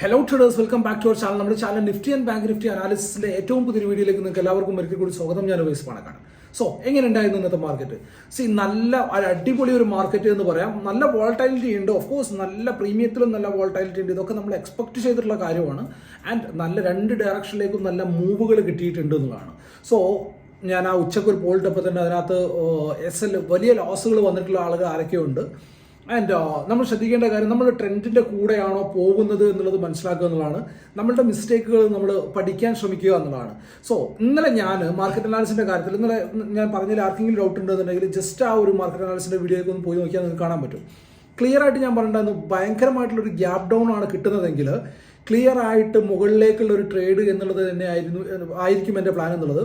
Hello traders welcome back to our channel നമ്മുടെ channel Nifty and bank Nifty അനാലിസിന്റെ ഏറ്റവും പുതിയ വീഡിയോയിലേക്ക് നിങ്ങൾക്ക് എല്ലാവർക്കും ഒരിക്കൽ കൂടി സ്വാഗതം. ഞാൻ വയസ്സ് പണക്കാണ് സോ എങ്ങനെ ഉണ്ടായിരുന്നു ഇന്നത്തെ മാർക്കറ്റ് സി നല്ല അടിപൊളി ഒരു മാർക്കറ്റ് എന്ന് പറയാം. നല്ല വോൾട്ടാലിറ്റി ഉണ്ട്. ഓഫ് കോഴ്സ് നല്ല പ്രീമിയത്തിലും നല്ല വോൾട്ടാലിറ്റി ഉണ്ട്. ഇതൊക്കെ നമ്മൾ എക്സ്പെക്ട് ചെയ്തിട്ടുള്ള കാര്യമാണ്. ആൻഡ് നല്ല രണ്ട് ഡയറക്ഷനിലേക്കും നല്ല മൂവുകൾ കിട്ടിയിട്ടുണ്ട് എന്നുള്ളതാണ്. സോ ഞാൻ ആ ഉച്ചയ്ക്ക് ഒരു പോളിട്ടപ്പോൾ തന്നെ അതിനകത്ത് എസ് എൽ വലിയ ലോസുകൾ വന്നിട്ടുള്ള ആളുകൾ ആരൊക്കെയുണ്ട് ആൻഡ് നമ്മൾ ശ്രദ്ധിക്കേണ്ട കാര്യം നമ്മൾ ട്രെൻഡിന്റെ കൂടെയാണോ പോകുന്നത് എന്നുള്ളത് മനസ്സിലാക്കുക എന്നുള്ളതാണ്. നമ്മളുടെ മിസ്റ്റേക്കുകൾ നമ്മൾ പഠിക്കാൻ ശ്രമിക്കുക എന്നുള്ളതാണ്. സോ ഇന്നലെ ഞാൻ മാർക്കറ്റ് അനാലിസിന്റെ കാര്യത്തിൽ ഇന്നലെ ഞാൻ പറഞ്ഞതിൽ ആർക്കെങ്കിലും ഡൗട്ട് ഉണ്ടെന്നുണ്ടെങ്കിൽ ജസ്റ്റ് ആ ഒരു മാർക്കറ്റ് അനാലിസിന്റെ വീഡിയോയ്ക്ക് ഒന്ന് പോയി നോക്കിയാൽ നിങ്ങൾക്ക് കാണാൻ പറ്റും. ക്ലിയർ ആയിട്ട് ഞാൻ പറഞ്ഞിട്ടുണ്ടായിരുന്നു ഭയങ്കരമായിട്ടുള്ളൊരു ഗ്യാപ് ഡൗൺ ആണ് കിട്ടുന്നതെങ്കിൽ ക്ലിയർ ആയിട്ട് മുകളിലേക്കുള്ള ഒരു ട്രേഡ് എന്നുള്ളത് തന്നെ ആയിരുന്നു ആയിരിക്കും എന്റെ പ്ലാൻ എന്നുള്ളത്.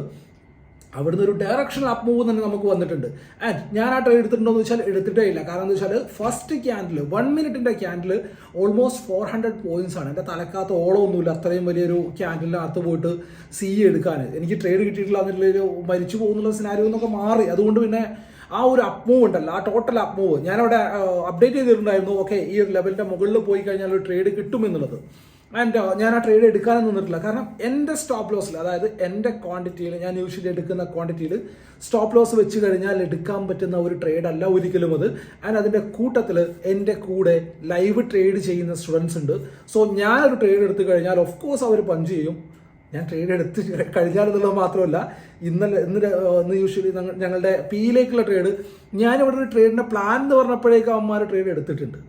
അവിടുന്ന് ഒരു ഡയറക്ഷൻ അപ്പ് മൂവ് തന്നെ നമുക്ക് വന്നിട്ടുണ്ട്. ആൻഡ് ഞാൻ ആ ട്രേഡ് എടുത്തിട്ടുണ്ടോ എന്ന് വെച്ചാൽ എടുത്തിട്ടേ ഇല്ല. കാരണം എന്താ വെച്ചാൽ first candle one മിനിറ്റിന്റെ candle almost four hundred points ആണ്. എന്റെ തലക്കാത്ത ഓളമൊന്നുമില്ല. അത്രയും വലിയൊരു ക്യാൻഡിലിനകത്ത് പോയിട്ട് സി എടുക്കാൻ എനിക്ക് ട്രേഡ് കിട്ടിയിട്ടില്ല എന്നുള്ളൊരു മരിച്ചു പോകുന്നുള്ള സിനാരിയോ എന്നൊക്കെ മാറി. അതുകൊണ്ട് പിന്നെ ആ ഒരു അപ്പ് മൂവ് ഉണ്ടല്ലോ ആ ടോട്ടൽ അപ്പ് മൂവ് ഞാനവിടെ അപ്ഡേറ്റ് ചെയ്തിട്ടുണ്ടായിരുന്നു ഓക്കെ ഈ ഒരു ലെവലിന്റെ മുകളിൽ പോയി കഴിഞ്ഞാൽ ഒരു ട്രേഡ് കിട്ടും എന്നുള്ളത് ആൻഡ് ഞാൻ ആ ട്രേഡ് എടുക്കാനും നിന്നിട്ടില്ല. കാരണം എന്റെ സ്റ്റോപ്പ് ലോസിൽ അതായത് എന്റെ ക്വാണ്ടിറ്റിയിൽ ഞാൻ യൂഷ്വലി എടുക്കുന്ന ക്വാണ്ടിറ്റിയിൽ സ്റ്റോപ്പ് ലോസ് വെച്ച് കഴിഞ്ഞാൽ എടുക്കാൻ പറ്റുന്ന ഒരു ട്രേഡ് അല്ല ഒരിക്കലും അത്. ആൻഡ് അതിന്റെ കൂട്ടത്തിൽ എന്റെ കൂടെ ലൈവ് ട്രേഡ് ചെയ്യുന്ന സ്റ്റുഡൻസ് ഉണ്ട്. സോ ഞാനൊരു ട്രേഡ് എടുത്തു കഴിഞ്ഞാൽ ഓഫ് കോഴ്സ് അവർ പഞ്ച് ചെയ്യും. ഞാൻ ട്രേഡ് എടുത്ത് കഴിഞ്ഞാൽ എന്നുള്ളത് മാത്രമല്ല ഇന്നലെ ഇന്ന് ഇന്ന് യൂഷ്വലി ഞങ്ങളുടെ പിയിലേക്കുള്ള ട്രേഡ് ഞാനിവിടെ ഒരു ട്രേഡിന്റെ പ്ലാൻ എന്ന് പറഞ്ഞപ്പോഴേക്കും അവന്മാർ ട്രേഡ് എടുത്തിട്ടുണ്ട്.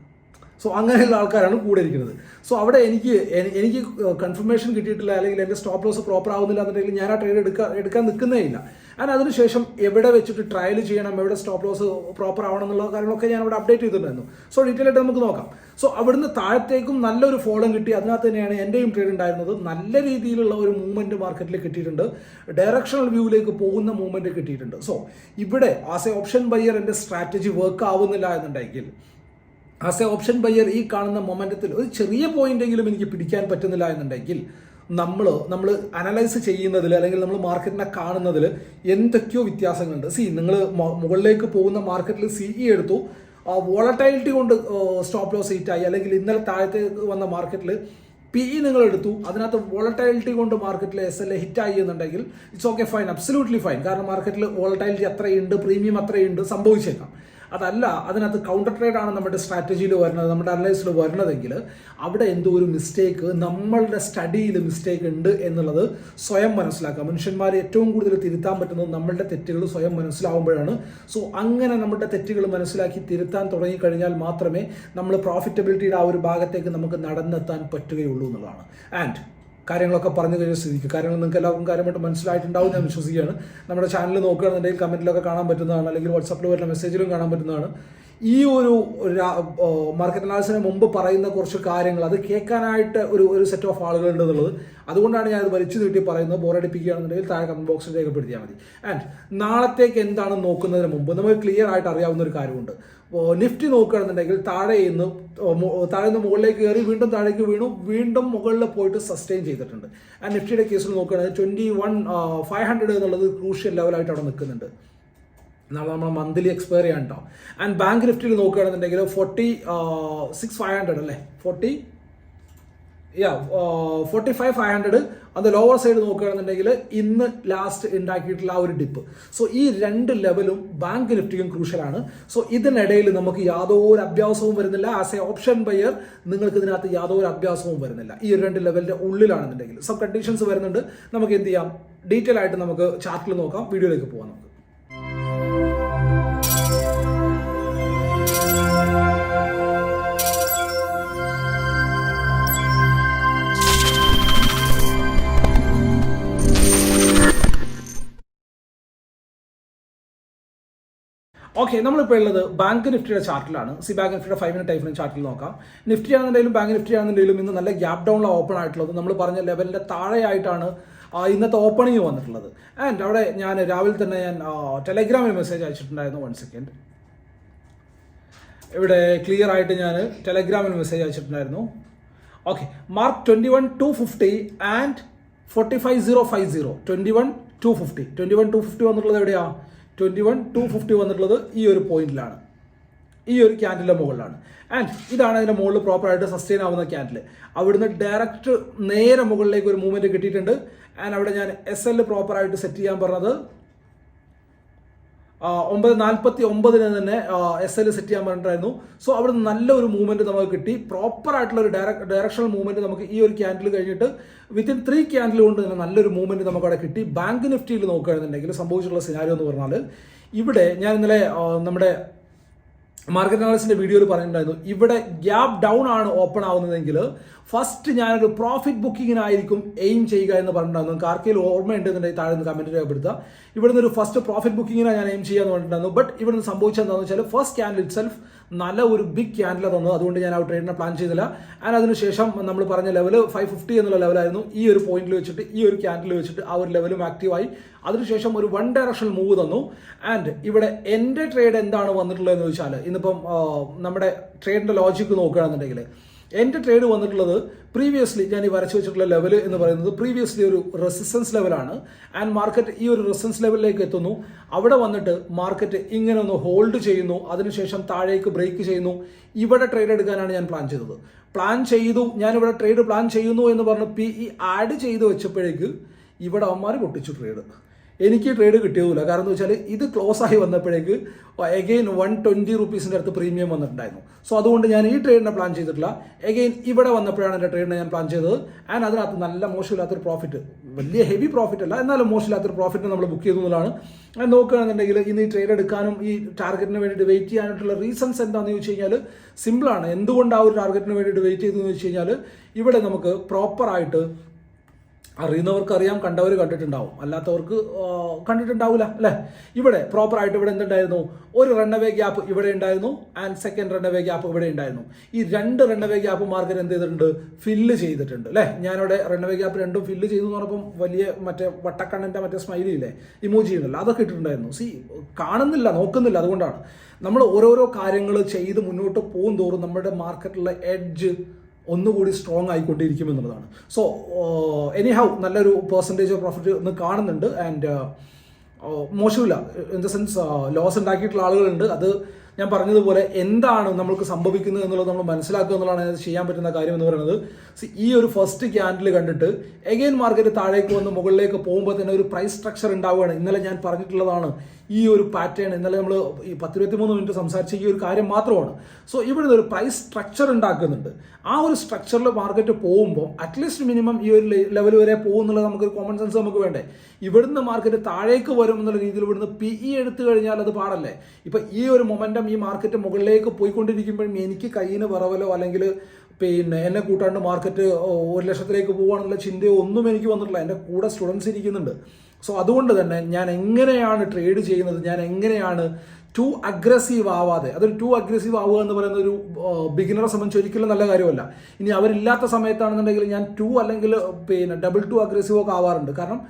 സോ അങ്ങനെയുള്ള ആൾക്കാരാണ് കൂടെ ഇരിക്കുന്നത് സോ അവിടെ എനിക്ക് എനിക്ക് കൺഫർമേഷൻ കിട്ടിയിട്ടില്ല അല്ലെങ്കിൽ എന്റെ സ്റ്റോപ്പ് ലോസ് പ്രോപ്പർ ആവുന്നില്ല എന്നുണ്ടെങ്കിൽ ഞാൻ ആ ട്രേഡ് എടുക്കാൻ എടുക്കാൻ നിൽക്കുന്നേ ഇല്ല. ആൻഡ് അതിനുശേഷം എവിടെ വെച്ചിട്ട് ട്രയൽ ചെയ്യണം എവിടെ സ്റ്റോപ്പ് ലോസ് പ്രോപ്പർ ആവണം എന്നുള്ള കാര്യങ്ങളൊക്കെ ഞാൻ അവിടെ അപ്ഡേറ്റ് ചെയ്തിട്ടുണ്ടായിരുന്നു. സോ ഡീറ്റെയിൽ ആയിട്ട് നമുക്ക് നോക്കാം. സോ അവിടുന്ന് താഴത്തേക്കും നല്ലൊരു ഫോളം കിട്ടി. അതിനകത്ത് തന്നെയാണ് എന്റെയും ട്രേഡ് ഉണ്ടായിരുന്നത്. നല്ല രീതിയിലുള്ള ഒരു മൂവ്മെന്റ് മാർക്കറ്റിൽ കിട്ടിയിട്ടുണ്ട്. ഡയറക്ഷണൽ വ്യൂവിലേക്ക് പോകുന്ന മൂവ്മെന്റ് കിട്ടിയിട്ടുണ്ട്. സോ ഇവിടെ ആസ് എ ഓപ്ഷൻ ബയ്യർ എന്റെ സ്ട്രാറ്റജി വർക്ക് ആവുന്നില്ല എന്നുണ്ടെങ്കിൽ ആസ് എ ഓപ്ഷൻ ബയ്യർ ഈ കാണുന്ന മൊമെന്റത്തിൽ ഒരു ചെറിയ പോയിന്റെങ്കിലും എനിക്ക് പിടിക്കാൻ പറ്റുന്നില്ല എന്നുണ്ടെങ്കിൽ നമ്മൾ നമ്മൾ അനലൈസ് ചെയ്യുന്നതിൽ അല്ലെങ്കിൽ നമ്മൾ മാർക്കറ്റിനെ കാണുന്നതിൽ എന്തൊക്കെയോ വ്യത്യാസങ്ങളുണ്ട്. സി നിങ്ങൾ മുകളിലേക്ക് പോകുന്ന മാർക്കറ്റിൽ സി ഇ എടുത്തു. വോളറ്റൈലിറ്റി കൊണ്ട് സ്റ്റോപ്പ് ലോസ് ഹീറ്റായി അല്ലെങ്കിൽ ഇന്നലെ താഴത്തെ വന്ന മാർക്കറ്റിൽ പി ഇ നിങ്ങൾ എടുത്തു. അതിനകത്ത് വോളറ്റൈലിറ്റി കൊണ്ട് മാർക്കറ്റിൽ എസ് എൽ എ ഹിറ്റായി എന്നുണ്ടെങ്കിൽ it's okay fine absolutely fine കാരണം മാർക്കറ്റിൽ വോളറ്റൈലിറ്റി അത്രയുണ്ട് പ്രീമിയം അത്രയുണ്ട് സംഭവിച്ചേക്കാം. അതല്ല അതിനകത്ത് കൗണ്ടർ ട്രേഡ് ആണ് നമ്മുടെ സ്ട്രാറ്റജിയിൽ വരുന്നത് നമ്മുടെ അനലൈസിൽ വരുന്നതെങ്കിൽ അവിടെ എന്തോ ഒരു മിസ്റ്റേക്ക് നമ്മളുടെ സ്റ്റഡിയിൽ മിസ്റ്റേക്ക് ഉണ്ട് എന്നുള്ളത് സ്വയം മനസ്സിലാക്കുക. മനുഷ്യന്മാരെ ഏറ്റവും കൂടുതൽ തിരുത്താൻ പറ്റുന്നത് നമ്മളുടെ തെറ്റുകൾ സ്വയം മനസ്സിലാവുമ്പോഴാണ്. സോ അങ്ങനെ നമ്മുടെ തെറ്റുകൾ മനസ്സിലാക്കി തിരുത്താൻ തുടങ്ങിക്കഴിഞ്ഞാൽ മാത്രമേ നമ്മൾ പ്രോഫിറ്റബിലിറ്റിയുടെ ആ ഒരു ഭാഗത്തേക്ക് നമുക്ക് നടന്നെത്താൻ പറ്റുകയുള്ളൂ എന്നുള്ളതാണ്. ആൻഡ് കാര്യങ്ങളൊക്കെ പറഞ്ഞു കഴിഞ്ഞ സ്ഥിതിക്ക് കാര്യങ്ങൾ നിങ്ങൾക്ക് എല്ലാവർക്കും കാര്യമായിട്ട് മനസ്സിലായിട്ടുണ്ടാവും ഞാൻ വിശ്വസിക്കുകയാണ്. നമ്മുടെ ചാനൽ നോക്കുകയാണെന്നുണ്ടെങ്കിൽ കമന്റിലൊക്കെ കാണാൻ പറ്റുന്നതാണ്. അല്ലെങ്കിൽ വാട്സാപ്പിൽ വരുന്ന മെസ്സേജിലും കാണാൻ പറ്റുന്നതാണ്. ഈ ഒരു മാർക്കറ്റ് അനാലിസിന് മുമ്പ് പറയുന്ന കുറച്ച് കാര്യങ്ങൾ അത് കേൾക്കാനായിട്ട് ഒരു ഒരു സെറ്റ് ഓഫ് ആളുകളുണ്ട് എന്നുള്ളത് അതുകൊണ്ടാണ് ഞാൻ അത് വലിച്ചു നീട്ടി പറയുന്നത്. ബോറടിപ്പിക്കുകയാണെന്നുണ്ടെങ്കിൽ താഴെ കമന്റ് ബോക്സിൽ രേഖപ്പെടുത്തിയാൽ മതി. ആൻഡ് നാളത്തേക്ക് എന്താണ് നോക്കുന്നതിന് മുമ്പ്? നമുക്ക് ക്ലിയർ ആയിട്ട് അറിയാവുന്ന ഒരു കാര്യമുണ്ട്. നിഫ്റ്റി നോക്കുകയാണെന്നുണ്ടെങ്കിൽ താഴെ നിന്ന് താഴെ നിന്ന് മുകളിലേക്ക് കയറി വീണ്ടും താഴേക്ക് വീണു. വീണ്ടും മുകളിൽ പോയിട്ട് സസ്റ്റെയിൻ ചെയ്തിട്ടുണ്ട്. ആൻഡ് നിഫ്റ്റിയുടെ കേസിൽ നോക്കുകയാണെങ്കിൽ ട്വന്റി വൺ ഫൈവ് ഹൺഡ്രഡ് എന്നുള്ളത് ക്രൂഷ്യൽ ലെവലായിട്ട് അവിടെ നിൽക്കുന്നുണ്ട്. നാളെ നമ്മൾ മന്ത്ലി എക്സ്പയർ ചെയ്യാൻ കേട്ടോ ആൻഡ് ബാങ്ക് നിഫ്റ്റിയിൽ നോക്കുകയാണെന്നുണ്ടെങ്കിൽ ഫോർട്ടി സിക്സ് ഫൈവ് ഹൺഡ്രഡ് അല്ലേ? ഫോർട്ടി യാ ഫോർട്ടി ഫൈവ് ഫൈവ് ഹൺഡ്രഡ് അത് ലോവർ സൈഡ് നോക്കുകയാണെന്നുണ്ടെങ്കിൽ ഇന്ന് ലാസ്റ്റ് ഉണ്ടാക്കിയിട്ടുള്ള ആ ഒരു ഡിപ്പ് സോ ഈ രണ്ട് ലെവലും ബാങ്ക് നിഫ്റ്റിക്കും ക്രൂഷ്യലാണ് സോ ഇതിനിടയിൽ നമുക്ക് യാതൊരു അഭ്യാസവും വരുന്നില്ല. ആസ് എ ഓപ്ഷൻ ബയർ നിങ്ങൾക്ക് ഇതിനകത്ത് യാതൊരു അഭ്യാസവും വരുന്നില്ല. ഈ രണ്ട് ലെവലിന്റെ ഉള്ളിലാണെന്നുണ്ടെങ്കിൽ. സബ് കണ്ടീഷൻസ് വരുന്നുണ്ട്. നമുക്ക് എന്ത് ചെയ്യാം? ഡീറ്റെയിൽ ആയിട്ട് നമുക്ക് ചാർട്ടിൽ നോക്കാം. വീഡിയോയിലേക്ക് പോകാം നമുക്ക്. ഓക്കെ നമ്മളിപ്പോൾ ഉള്ളത് ബാങ്ക് നിഫ്റ്റിയുടെ ചാർട്ടിലാണ്. സി ബാങ്ക് നിഫ്റ്റിയുടെ ഫൈവ് മിനിറ്റ് ടൈമിനും ചാർട്ടിൽ നോക്കാം. നിഫ്റ്റി ആണെന്നുണ്ടെങ്കിലും ബാങ്ക് നിഫ്റ്റി ആണെന്നുണ്ടെങ്കിലും ഇന്ന് നല്ല ഗ്യാപ് ഡൗണിലാണ് ഓപ്പൺ ആയിട്ടുള്ളത്. നമ്മൾ പറഞ്ഞ ലെവലിന്റെ താഴെയായിട്ടാണ് ഇന്നത്തെ ഓപ്പണിങ് വന്നിട്ടുള്ളത്. ആൻഡ് അവിടെ ഞാൻ രാവിലെ തന്നെ ഞാൻ ടെലഗ്രാമിൽ മെസ്സേജ് അയച്ചിട്ടുണ്ടായിരുന്നു വൺ സെക്കൻഡ് ഇവിടെ ക്ലിയർ ആയിട്ട് ഞാൻ ടെലഗ്രാമിൽ message അയച്ചിട്ടുണ്ടായിരുന്നു. Okay mark twenty one two fifty and forty five zero five zero twenty one two fifty twenty one two fifty വന്നിട്ടുള്ളത് എവിടെയാണ് ട്വന്റി വൺ ടു ഫിഫ്റ്റി വന്നിട്ടുള്ളത് ഈ ഒരു പോയിന്റിലാണ് ഈ ഒരു ക്യാൻഡിലെ മുകളിലാണ്. ആൻഡ് ഇതാണ് അതിന്റെ മുകളിൽ പ്രോപ്പറായിട്ട് സസ്റ്റെയിൻ ആവുന്ന ക്യാൻഡിൽ അവിടുന്ന് ഡയറക്റ്റ് നേരെ മുകളിലേക്ക് ഒരു മൂവ്മെന്റ് കിട്ടിയിട്ടുണ്ട്. ആൻഡ് അവിടെ ഞാൻ എസ് എൽ പ്രോപ്പറായിട്ട് സെറ്റ് ചെയ്യാൻ പറഞ്ഞത് ഒമ്പത് നാൽപ്പത്തി ഒമ്പതിന് തന്നെ എസ് എൽ സെറ്റ് ചെയ്യാൻ പറഞ്ഞിട്ടായിരുന്നു സോ അവിടെ നിന്ന് നല്ലൊരു മൂവ്മെന്റ് നമുക്ക് കിട്ടി. പ്രോപ്പർ ആയിട്ടുള്ള ഒരു ഡയറക്ഷണൽ മൂവ്മെന്റ് നമുക്ക് ഈ ഒരു ക്യാൻഡിൽ കഴിഞ്ഞിട്ട് വിത്തിൻ ത്രീ ക്യാൻഡിൽ കൊണ്ട് തന്നെ നല്ലൊരു മൂവ്മെന്റ് നമുക്ക് അവിടെ കിട്ടി. ബാങ്ക് നിഫ്റ്റിയിൽ നോക്കുകയാണെന്നുണ്ടെങ്കിൽ സംഭവിച്ചിട്ടുള്ള സിനാരിയോ എന്ന് പറഞ്ഞാൽ ഇവിടെ ഞാൻ ഇന്നലെ നമ്മുടെ മാർക്കറ്റ് അനാലിസിന്റെ വീഡിയോയിൽ പറഞ്ഞിട്ടുണ്ടായിരുന്നു. ഇവിടെ ഗ്യാപ്പ് ഡൗൺ ആണ് ഓപ്പൺ ആവുന്നതെങ്കിൽ ഫസ്റ്റ് ഞാനൊരു പ്രോഫിറ്റ് ബുക്കിങ്ങിനായിരിക്കും എയിം ചെയ്യുക എന്ന് പറഞ്ഞിട്ടുണ്ടായിരുന്നു. നിങ്ങൾക്ക് ആർക്കെങ്കിലും ഓർമ്മയുണ്ടെന്നുണ്ടെങ്കിൽ താഴെ നിന്ന് കമന്റ് രേഖപ്പെടുത്തുക. ഇവിടുന്ന് ഒരു ഫസ്റ്റ് പ്രോഫിറ്റ് ബുക്കിങ്ങിനാണ് ഞാൻ എയിം ചെയ്യാന്ന് പറഞ്ഞിട്ടുണ്ടായിരുന്നു. ബട്ട് ഇവിടുന്ന് സംഭവിച്ചത് എന്താണെന്ന് വെച്ചാൽ ഫസ്റ്റ് ക്യാൻഡിൽ ഇറ്റ്സെൽഫ് നല്ല ഒരു ബിഗ് ക്യാൻഡിൽ തന്നു. അതുകൊണ്ട് ഞാൻ ആ ട്രേഡിനെ പ്ലാൻ ചെയ്തില്ല. ആൻഡ് അതിനുശേഷം നമ്മൾ പറഞ്ഞ ലെവൽ ഫൈവ് ഫിഫ്റ്റി എന്നുള്ള ലെവലായിരുന്നു ഈ ഒരു പോയിന്റിൽ വെച്ചിട്ട് ഈ ഒരു ക്യാൻഡിൽ വെച്ചിട്ട് ആ ഒരു ലെവലും ആക്റ്റീവായി അതിനുശേഷം ഒരു വൺ ഡയറക്ഷൻ മൂവ് തന്നു. ആൻഡ് ഇവിടെ എന്റെ ട്രേഡ് എന്താണ് വന്നിട്ടുള്ളതെന്ന് വെച്ചാൽ ഇന്നിപ്പം നമ്മുടെ ട്രേഡിന്റെ ലോജിക്ക് നോക്കുകയാണെന്നുണ്ടെങ്കിൽ എന്റെ ട്രേഡ് വന്നിട്ടുള്ളത് പ്രീവിയസ്ലി ഞാൻ ഈ വരച്ചു വെച്ചിട്ടുള്ള ലെവൽ എന്ന് പറയുന്നത് പ്രീവിയസ്ലി ഒരു റെസിസ്റ്റൻസ് ലെവലാണ് ആൻഡ് മാർക്കറ്റ് ഈ ഒരു റെസിസ്റ്റൻസ് ലെവലിലേക്ക് എത്തുന്നു. അവിടെ വന്നിട്ട് മാർക്കറ്റ് ഇങ്ങനെ ഒന്ന് ഹോൾഡ് ചെയ്യുന്നു. അതിനുശേഷം താഴേക്ക് ബ്രേക്ക് ചെയ്യുന്നു. ഇവിടെ ട്രേഡ് എടുക്കാനാണ് ഞാൻ പ്ലാൻ ചെയ്തത്. പ്ലാൻ ചെയ്തു. ഞാനിവിടെ ട്രേഡ് പ്ലാൻ ചെയ്യുന്നു എന്ന് പറഞ്ഞ് പി ഈ ആഡ് ചെയ്ത് വെച്ചപ്പോഴേക്ക് ഇവിടെ അവന്മാർ പൊട്ടിച്ചു ട്രേഡ് എനിക്ക് ട്രേഡ് കിട്ടിയതുമില്ല. കാരണം എന്ന് വെച്ചാൽ ഇത് ക്ലോസ് ആയി വന്നപ്പോഴേക്ക് എഗെയിൻ വൺ ട്വന്റി റുപ്പീസിന്റെ അടുത്ത് പ്രീമിയം വന്നിട്ടുണ്ടായിരുന്നു. സോ അതുകൊണ്ട് ഞാൻ ഈ ട്രേഡിനെ പ്ലാൻ ചെയ്തിട്ടില്ല. എഗെയിൻ ഇവിടെ വന്നപ്പോഴാണ് എന്റെ ട്രേഡിനെ ഞാൻ പ്ലാൻ ചെയ്തത്. ആൻഡ് അതിനകത്ത് നല്ല മോശമില്ലാത്തൊരു പ്രോഫിറ്റ് വലിയ ഹെവി പ്രോഫിറ്റ് അല്ല എന്നാലും മോശമില്ലാത്തൊരു പ്രോഫിറ്റ് നമ്മൾ ബുക്ക് ചെയ്തു എന്നുള്ളതാണ്. ഞാൻ നോക്കുകയാണെന്നുണ്ടെങ്കിൽ ഇന്ന് ഈ ട്രേഡ് എടുക്കാനും ഈ ടാർഗറ്റിന് വേണ്ടിയിട്ട് വെയിറ്റ് ചെയ്യാനായിട്ടുള്ള റീസൺസ് എന്താണെന്ന് ചോദിച്ചു കഴിഞ്ഞാൽ സിമ്പിളാണ് എന്തുകൊണ്ട് ആ ഒരു ടാർഗറ്റിന് വേണ്ടിയിട്ട് വെയിറ്റ് ചെയ്തതെന്ന് വെച്ച് കഴിഞ്ഞാൽ ഇവിടെ നമുക്ക് പ്രോപ്പറായിട്ട് അറിയുന്നവർക്ക് അറിയാം കണ്ടവർ കണ്ടിട്ടുണ്ടാവും. അല്ലാത്തവർക്ക് കണ്ടിട്ടുണ്ടാവില്ല അല്ലേ? ഇവിടെ പ്രോപ്പർ ആയിട്ട് ഇവിടെ എന്തുണ്ടായിരുന്നു? ഒരു റണ്ണവേ ഗ്യാപ്പ് ഇവിടെ ഉണ്ടായിരുന്നു ആൻഡ് സെക്കൻഡ് റണ്ണവേ ഗ്യാപ്പ് ഇവിടെ ഉണ്ടായിരുന്നു. ഈ രണ്ട് റണ്ണവേ ഗ്യാപ്പ് മാർക്കറ്റ് എന്ത് ചെയ്തിട്ടുണ്ട്? ഫില്ല് ചെയ്തിട്ടുണ്ട് അല്ലേ? ഞാനിവിടെ റണ്ണവേ ഗ്യാപ്പ് രണ്ടും ഫില്ല് ചെയ്തു എന്ന് പറഞ്ഞപ്പം വലിയ മറ്റേ വട്ടക്കണ്ണന്റെ മറ്റേ സ്മൈലി ഇല്ലേ? ഇമോജി ഉണ്ടല്ലോ അതൊക്കെ ഇട്ടിട്ടുണ്ടായിരുന്നു. സി കാണുന്നില്ല നോക്കുന്നില്ല അതുകൊണ്ടാണ്. നമ്മൾ ഓരോരോ കാര്യങ്ങൾ ചെയ്ത് മുന്നോട്ട് പോകും തോറും നമ്മുടെ മാർക്കറ്റിലെ എഡ്ജ് ഒന്നുകൂടി സ്ട്രോങ് ആയിക്കൊണ്ടിരിക്കും എന്നുള്ളതാണ് സോ എനി ഹൗ നല്ലൊരു പെർസെന്റേജ് ഓഫ് പ്രോഫിറ്റ് ഒന്ന് കാണുന്നുണ്ട്. ആൻഡ് മോശമില്ല. ഇൻ ദ സെൻസ് ലോസ് ഉണ്ടാക്കിയിട്ടുള്ള ആളുകളുണ്ട്. അത് ഞാൻ പറഞ്ഞതുപോലെ എന്താണ് നമ്മൾക്ക് സംഭവിക്കുന്നത് എന്നുള്ളത് നമ്മൾ മനസ്സിലാക്കുക എന്നുള്ളതാണ് ചെയ്യാൻ പറ്റുന്ന കാര്യം എന്ന് പറയുന്നത്. ഈ ഒരു ഫസ്റ്റ് ക്യാൻഡിൽ കണ്ടിട്ട് എഗെയിൻ മാർക്കറ്റ് താഴേക്ക് വന്ന് മുകളിലേക്ക് പോകുമ്പോൾ തന്നെ ഒരു പ്രൈസ് സ്ട്രക്ചർ ഉണ്ടാവുകയാണ്. ഇന്നലെ ഞാൻ പറഞ്ഞിട്ടുള്ളതാണ്. ഈ ഒരു പാറ്റേൺ ഇന്നലെ നമ്മൾ ഈ പത്തിരുപത്തി മൂന്ന് മിനിറ്റ് സംസാരിച്ച ഈ ഒരു കാര്യം മാത്രമാണ്. സോ ഇവിടെ ഒരു പ്രൈസ് സ്ട്രക്ചർ ഉണ്ടാക്കുന്നുണ്ട്. ആ ഒരു സ്ട്രക്ചറിൽ മാർക്കറ്റ് പോകുമ്പോൾ അറ്റ്ലീസ്റ്റ് മിനിമം ഈ ഒരു ലെവൽ വരെ പോകുന്നുള്ളത് നമുക്കൊരു കോമൺ സെൻസ് നമുക്ക് വേണ്ടേ. ഇവിടുന്ന് മാർക്കറ്റ് താഴേക്ക് വരും എന്നുള്ള രീതിയിൽ ഇവിടുന്ന് പി ഇ എടുത്തു കഴിഞ്ഞാൽ അത് പാടല്ലേ? ഇപ്പം ഈ ഒരു മൊമെന്റം ഈ മാർക്കറ്റ് മുകളിലേക്ക് പോയിക്കൊണ്ടിരിക്കുമ്പോഴും എനിക്ക് കയ്യിന് വിറവലോ അല്ലെങ്കിൽ പിന്നെ എന്നെ കൂട്ടാണ്ട് മാർക്കറ്റ് ഒരു ലക്ഷത്തിലേക്ക് പോകുകയാണെന്നുള്ള ചിന്തയോ ഒന്നും എനിക്ക് വന്നിട്ടില്ല. എന്റെ കൂടെ സ്റ്റുഡൻസ് ഇരിക്കുന്നുണ്ട്. സോ അതുകൊണ്ട് തന്നെ ഞാൻ എങ്ങനെയാണ് ട്രേഡ് ചെയ്യുന്നത് ഞാൻ എങ്ങനെയാണ് ടു അഗ്രസീവ് ആവാതെ അതൊരു ടു അഗ്രസീവ് ആവുക എന്ന് പറയുന്ന ഒരു ബിഗിനറെ സംബന്ധിച്ച് ഒരിക്കലും നല്ല കാര്യമല്ല. ഇനി അവരില്ലാത്ത സമയത്താണെന്നുണ്ടെങ്കിൽ ഞാൻ ടു അല്ലെങ്കിൽ പിന്നെ ഡബിൾ ടു അഗ്രസീവ് ഒക്കെ ആവാറുണ്ട്. കാരണം